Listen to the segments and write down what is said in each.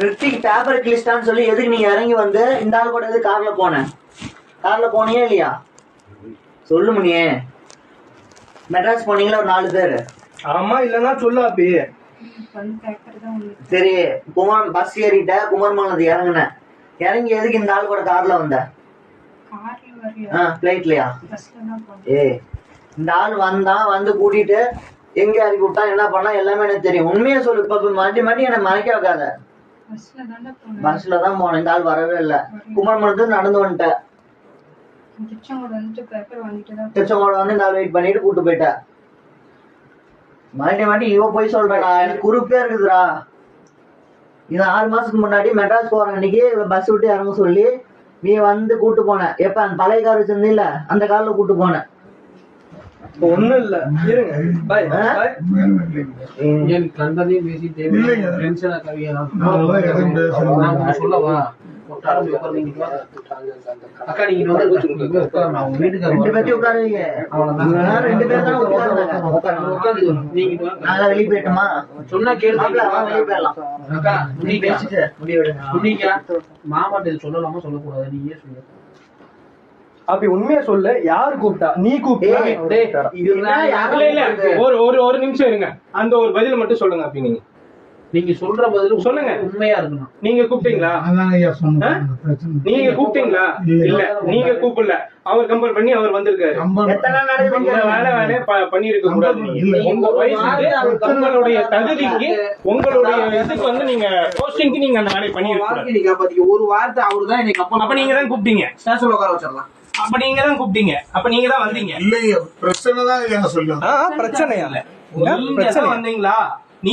Hrithik paper கிளிஸ்டான்னு சொல்லி எதுக்கு நீ இறங்கி வந்து? இந்த ஆள் கூட எது கார்ல போன? கார்ல போனியா இல்லையா? சொல்லு மணியே மெட்ராஸ் போனீங்களா ஒரு நாலு பேர்? ஆமா இல்லன்னா சொல்லு அப்பி வந்து பேப்பர் தான் வந்து சரி குமார் பஸ் ஏறிட்ட குமார்மானது இறங்குன. இறங்கி எதுக்கு இந்த ஆள் கூட கார்ல வந்த? பிளைட்லயா ஏய் இந்த ஆள் வந்தான் வந்து கூட்டிட்டு எங்க இறக்கி விட்டான் என்ன பண்ணா? எல்லாமே எனக்கு தெரியும். உண்மையா சொல்லு இப்ப இப்ப மாட்டி மாட்டி என்னை மறைக்க வைக்காத. பஸ்ல தானே போனோம் பஸ்ல தான் போனேன். இந்த ஆள் வரவே இல்ல. குமார்மணத்து நடந்து வந்துட்டேன் திருச்செங்கோடு வந்து இந்த ஆள் வெயிட் பண்ணிட்டு கூட்டு போயிட்டேன் மாட்டி மாட்டி இவ போய் சொல்றேடா எனக்கு குறுப்பே இருக்குதுடா. இது ஆறு மாசத்துக்கு முன்னாடி மெட்ராஸ் போற அன்னைக்கு பஸ் விட்டு இறங்க சொல்லி நீ வந்து கூட்டு போன. எப்ப அந்த பழைய கார் வச்சிருந்தில்ல அந்த கார்ல கூட்டு போன. ஒண்ணும் இல்ல இருங்க பாய்? பாய் கண்டதையும் பேசி. தேவையில்லை டென்ஷன். நான் சொல்லவா. அக்கா நீங்க வந்து இங்க உட்காரு. நான் உங்க வீட்டுக்காரர் ரெண்டு வரேன். பேர்த்தையும் உட்காருவீங்க அவ்வளவுதான். ரெண்டு பேர் தானே உட்காருந்தாங்க உட்காருங்க. உட்காருங்க. நீங்க இங்க வாங்க. நாங்க வெளியே போயிட்டோமா சொன்னா கேளு மாப்பிள, வா, வெளியே போயிடலாம் அக்கா நீ நீங்க பேசிட்டு முடிவு எடுங்க நீங்க மாமாட்ட இது சொல்லலாமா சொல்லக்கூடாது நீங்க ஏன் சொல்லுங்க அப்படி உண்மையா சொல்லு யாரு கூப்பிட்டா? நீ கூப்பிட்டா? ஒரு ஒரு ஒரு நிமிஷம் இருங்க. அந்த ஒரு பதில் மட்டும் சொல்லுங்க அப்படி நீங்க. நீங்க சொல்ற பதில் சொல்லுங்க. உண்மையா இருக்கணும். நீங்க கூப்பிட்டீங்களா? நீங்க கூப்பிட்டீங்களா? இல்ல. நீங்க கூப்பிடல. அவர் கம்பேர் பண்ணி அவர் வந்திருக்காரு. வேலை வேலையை ப- பண்ணியிருக்க கூடாது. உங்க வயசுக்கு உங்களுடைய தகுதிக்கு உங்களுடைய இதுக்கு வந்து நீங்க போஸ்டிங்க்கு நீங்க அந்த வேலையை காப்பாத்தீங்க ஒரு வார்த்தை அவரு தான் இன்னைக்கு அப்ப நீங்க தான் கூப்பிட்டீங்க. ஸ்டேஷன்ல உட்கார வச்சிடலாம். அப்ப நீங்க தான் கூப்பிட்டீங்க அப்ப நீங்க தான் வந்தீங்க இல்லைங்க பிரச்சனை தான் ஐயா சொல்லுங்க பிரச்சனையா நீங்க தான் வந்தீங்களா நீ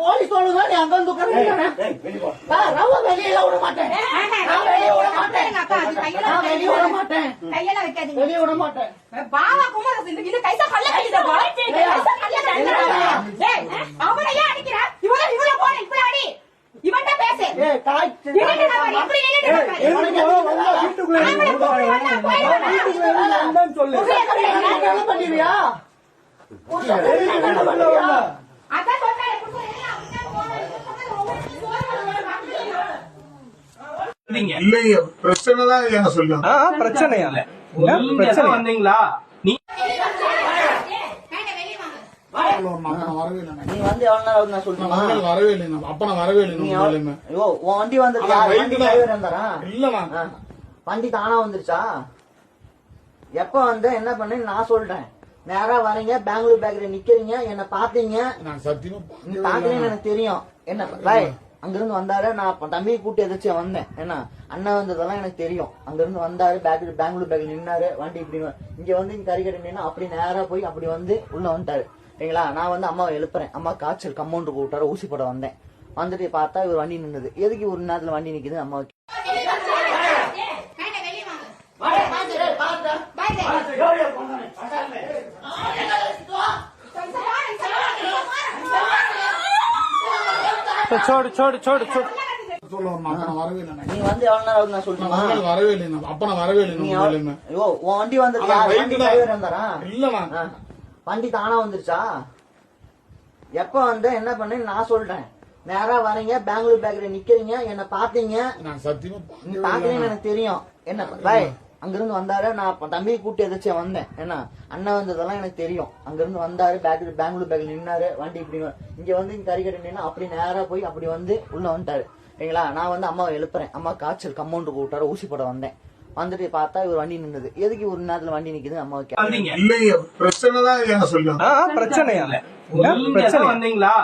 போலீஸ் சொல்லுங்க நீ அங்க வந்து உட்கார்ந்து ரவ வெளியில விட மாட்டேன். வெளிய விட மாட்டேன். நான் வெளிய விட மாட்டேன். கையெல்லாம் வைக்காதீங்க. வெளிய விட மாட்டேன். பாவா குமார இந்த இந்த கைசா கல்ல கட்டிடுவா கைசா கல்ல கட்டிடுவா டேய் அவனை ஏன் அடிக்கிற? இவள இவள போற இப்படி அடி. இவன்ட்ட பேசு. ஏய் காய் நின்னுட்டு நான் பாரு, இப்படி நின்னுட்டு நான் பாரு. ஆம்பளை கூப்பிடு, வந்தா போயிடுவானா? சொல்லு. இல்லைங்க பிரச்சனை தான் சொல்லுங்க. பிரச்சனையா வந்தீங்களா? நீ வரவே இல்லை நீ வந்து எவ்வளவு நேரம் ஆகுது நான் மக்கள் வரவே இல்லைங்க. அப்ப நான் வரவே இல்லைங்க. ஐயோ உன் வண்டி வந்து வண்டி டிரைவர் இருந்தாரா இல்லண்ணா. ஆ. வண்டி தானா வந்துருச்சா? எப்ப வந்து? என்ன பண்ணு நான் சொல்றேன். நேரா வரீங்க பெங்களூர் பேக்கரி நிக்கிறீங்க என்ன பாத்தீங்க நான் சத்தியமா பாக்கலன்னு எனக்கு தெரியும். என்ன ராய் அங்கிருந்து வந்தாரு நான் தம்பியை கூட்டி எதாச்சும் வந்தேன். என்ன அண்ணன் வந்ததெல்லாம் எனக்கு தெரியும். அங்கிருந்து வந்தாரு பேக்கரி பெங்களூர் பேக்கரி நின்னாரு. வண்டி இப்படி இங்க வந்து இங்க கறிக்கடை நின்னா அப்படி நேரா போய் அப்படி வந்து உள்ள வந்துட்டாரு. சரிங்களா? நான் வந்து அம்மாவை எழுப்புறேன். அம்மா காய்ச்சல் கம்மௌண்ட் கூப்பிட்டாரு ஊசி போட வந்தேன். வந்துட்டு பார்த்தா இவர் வண்டி நின்னுது. எதுக்கு ஒரு நேரத்துல வண்டி நிக்குது? அம்மா சோடு சோடு சோடு சோடு சொல்ல வரணும் அப்ப நான் வரவே இல்லைண்ணா நீ வந்து எவ்வளவு நேரம் ஆகுது நான் சொல்லணுமா மக்கள் வரவே இல்லைங்க அப்ப நான் வரவே இல்லைங்க நீ உங்க வேலையுமே. எவ்வளவு- ஐயோ உன் வண்டி வந்து ஆனா வண்டி வயித்துல- டிரைவர் இருந்தாரா இல்லண்ணா. ஆ. வண்டி தானா வந்துருச்சா? எப்ப வந்து என்ன பண்ணு? நான் சொல்றேன். நேரா வரீங்க பெங்களூர் பேக்கரி நிக்கிறீங்க என்ன பாத்தீங்க நான் சத்தியமா நீ பாக்கலன்னு எனக்கு தெரியும். என்ன ராய் அங்கிருந்து வந்தாரு. நான் தம்பியை கூட்டி எதாச்சும் வந்தேன். என்ன அண்ணன் வந்ததெல்லாம் எனக்கு தெரியும். அங்கிருந்து வந்தாரு பேக்கரி பெங்களூர் பேக்கரி நின்னாரு. வண்டி இப்படி இங்க வந்து இங்க கறிக்கடை நின்னா அப்படி நேரா போய் அப்படி வந்து உள்ள வந்துட்டாரு. சரிங்களா? நான் வந்து அம்மாவை எழுப்புறேன். அம்மா காய்ச்சல் கம்மௌண்ட் கூப்பிட்டாரு ஊசி போட வந்தேன். வந்துட்டு பார்த்தா இவர் வண்டி நின்னுது. எதுக்கு ஒரு நேரத்துல வண்டி நிக்குது அம்மா வந்தீங்க இல்லைங்க பிரச்சனை தான் பிரச்சனையா? தான் வந்தீங்களா?